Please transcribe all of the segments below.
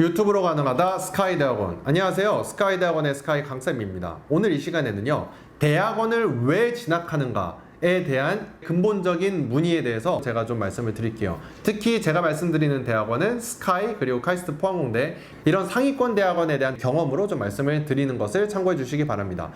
유튜브로 가능하다 스카이 대학원. 안녕하세요. 스카이 대학원의 스카이 강쌤입니다. 오늘 이 시간에는요 대학원을 왜 진학하는가에 대한 근본적인 문의에 대해서 제가 좀 말씀을 드릴게요. 특히 제가 말씀드리는 대학원은 스카이 그리고 카이스트 포항공대 이런 상위권 대학원에 대한 경험으로 좀 말씀을 드리는 것을 참고해 주시기 바랍니다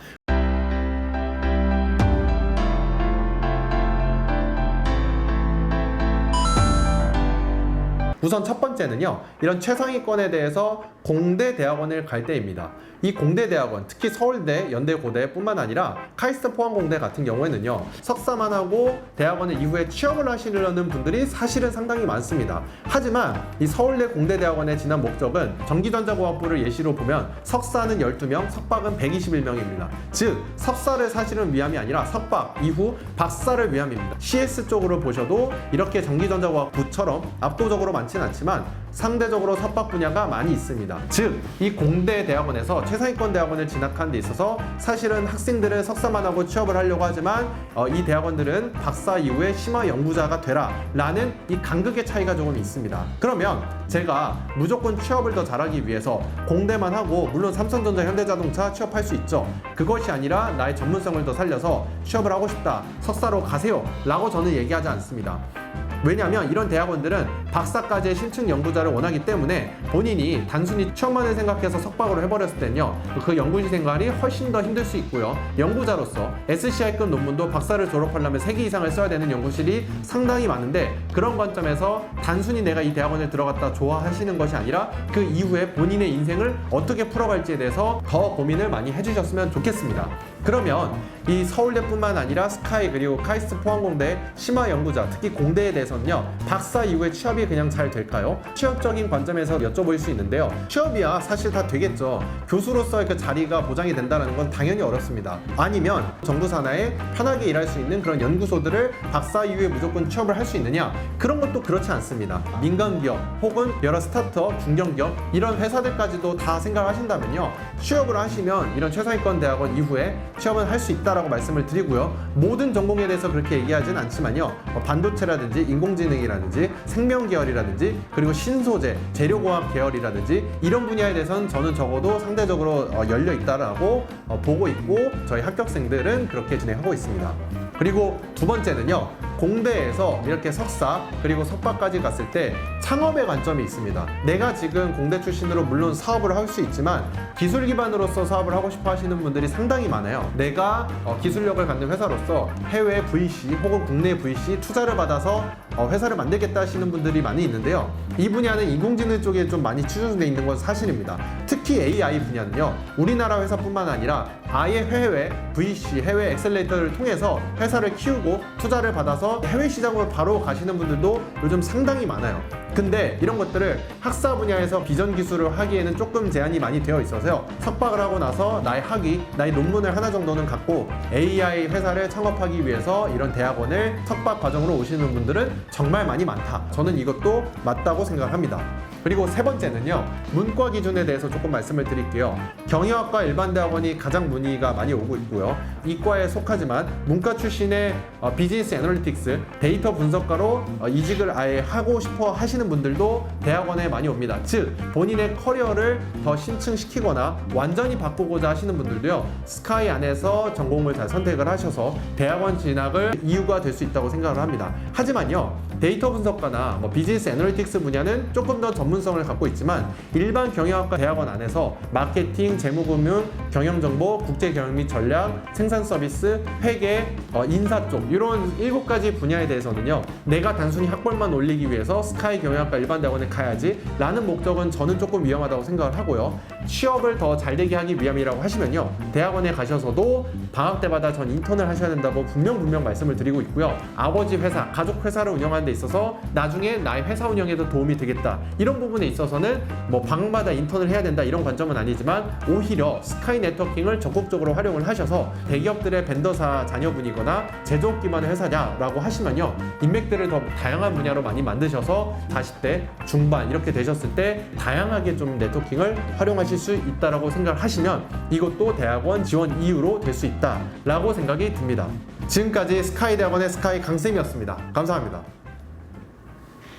우선 첫 번째는요, 이런 최상위권에 대해서 공대 대학원을 갈 때입니다. 이 공대 대학원, 특히 서울대, 연대, 고대뿐만 아니라 카이스트 포항공대 같은 경우에는요, 석사만 하고 대학원을 이후에 취업을 하시려는 분들이 사실은 상당히 많습니다. 하지만 이 서울대 공대 대학원의 진학 목적은 전기전자공학부를 예시로 보면 석사는 12명, 석박은 121명입니다. 즉, 석사를 사실은 위함이 아니라 석박 이후 박사를 위함입니다. CS 쪽으로 보셔도 이렇게 전기전자공학부처럼 압도적으로 많지 는 않지만 상대적으로 석박 분야가 많이 있습니다. 즉, 이 공대 대학원에서 최상위권 대학원을 진학하는 데 있어서 사실은 학생들은 석사만 하고 취업을 하려고 하지만 어, 이 대학원들은 박사 이후에 심화 연구자가 되라 라는 이 간극의 차이가 조금 있습니다. 그러면 제가 무조건 취업을 더 잘하기 위해서 공대만 하고 물론 삼성전자 현대자동차 취업할 수 있죠. 그것이 아니라 나의 전문성을 더 살려서 취업을 하고 싶다. 석사로 가세요. 라고 저는 얘기하지 않습니다. 왜냐하면 이런 대학원들은 박사까지의 신층 연구자를 원하기 때문에 본인이 단순히 취업만을 생각해서 석박으로 해버렸을 때는요 그 연구실 생활이 훨씬 더 힘들 수 있고요. 연구자로서 SCI급 논문도 박사를 졸업하려면 3개 이상을 써야 되는 연구실이 상당히 많은데 그런 관점에서 단순히 내가 이 대학원을 들어갔다 좋아하시는 것이 아니라 그 이후에 본인의 인생을 어떻게 풀어갈지에 대해서 더 고민을 많이 해주셨으면 좋겠습니다 그러면 이 서울대뿐만 아니라 스카이 그리고 카이스트 포항공대 심화 연구자 특히 공대에 대해서는요 박사 이후에 취업이 그냥 잘 될까요? 취업적인 관점에서 여쭤볼 수 있는데요. 취업이야 사실 다 되겠죠. 교수로서의 그 자리가 보장이 된다는 건 당연히 어렵습니다. 아니면 정부 산하에 편하게 일할 수 있는 그런 연구소들을 박사 이후에 무조건 취업을 할 수 있느냐? 그런 것도 그렇지 않습니다. 민간 기업 혹은 여러 스타트업 중견기업 이런 회사들까지도 다 생각하신다면요. 취업을 하시면 이런 최상위권 대학원 이후에 취업은 할수 있다라고 말씀을 드리고요. 모든 전공에 대해서 그렇게 얘기하진 않지만요. 뭐 반도체라든지 인공지능이라든지 생명 계열이라든지 그리고 신소재, 재료공학 계열이라든지 이런 분야에 대해서는 저는 적어도 상대적으로 어, 열려 있다라고 어, 보고 있고 저희 합격생들은 그렇게 진행하고 있습니다. 그리고 두 번째는요. 공대에서 이렇게 석사 그리고 석박까지 갔을 때 창업의 관점이 있습니다. 내가 지금 공대 출신으로 물론 사업을 할 수 있지만 기술 기반으로서 사업을 하고 싶어 하시는 분들이 상당히 많아요. 내가 어, 기술력을 갖는 회사로서 해외 VC 혹은 국내 VC 투자를 받아서 어, 회사를 만들겠다 하시는 분들이 많이 있는데요. 이 분야는 인공지능 쪽에 좀 많이 치중돼 있는 건 사실입니다. 특히 AI 분야는요. 우리나라 회사뿐만 아니라 아예 해외 VC, 해외 엑셀레이터를 통해서 회사를 키우고 투자를 받아서 해외 시장으로 바로 가시는 분들도 요즘 상당히 많아요. 근데 이런 것들을 학사 분야에서 비전 기술을 하기에는 조금 제한이 많이 되어 있어서요. 석박을 하고 나서 나의 학위, 나의 논문을 하나 정도는 갖고 AI 회사를 창업하기 위해서 이런 대학원을 석박 과정으로 오시는 분들은 정말 많이 많다. 저는 이것도 맞다고 생각합니다. 그리고 세 번째는요, 문과 기준에 대해서 조금 말씀을 드릴게요. 경영학과 일반 대학원이 가장 문의가 많이 오고 있고요. 이과에 속하지만 문과 출신의 어, 비즈니스 애널리틱스, 데이터 분석가로 어, 이직을 아예 하고 싶어 하시는 분들도 대학원에 많이 옵니다. 즉, 본인의 커리어를 더 신층시키거나 완전히 바꾸고자 하시는 분들도요, 스카이 안에서 전공을 잘 선택을 하셔서 대학원 진학을 이유가 될 수 있다고 생각을 합니다. 하지만요, 데이터 분석가나 뭐 비즈니스 애널리틱스 분야는 조금 더 전문성을 갖고 있지만 일반 경영학과 대학원 안에서 마케팅, 재무금융, 경영정보, 국제경영 및 전략, 생산 서비스, 회계, 어, 인사 쪽 이런 일곱 가지 분야에 대해서는요 내가 단순히 학벌만 올리기 위해서 스카이 경영학과 일반 대학원에 가야지 라는 목적은 저는 조금 위험하다고 생각을 하고요. 취업을 더 잘 되게 하기 위함이라고 하시면요 대학원에 가셔서도 방학 때마다 전 인턴을 하셔야 된다고 분명 분명 말씀을 드리고 있고요. 아버지 회사, 가족 회사를 운영하는 데 있어서 나중에 나의 회사 운영에도 도움이 되겠다 이런 부분에 있어서는 뭐 방마다 인턴을 해야 된다 이런 관점은 아니지만 오히려 스카이 네트워킹을 적극적으로 활용을 하셔서 대기업들의 벤더사 자녀분이거나 제조업 기반의 회사냐라고 하시면요 인맥들을 더 다양한 분야로 많이 만드셔서 40대 중반 이렇게 되셨을 때 다양하게 좀 네트워킹을 활용하실 수 있다라고 생각을 하시면 이것도 대학원 지원 이유로 될 수 있다라고 생각이 듭니다. 지금까지 스카이 대학원의 스카이 강쌤이었습니다. 감사합니다.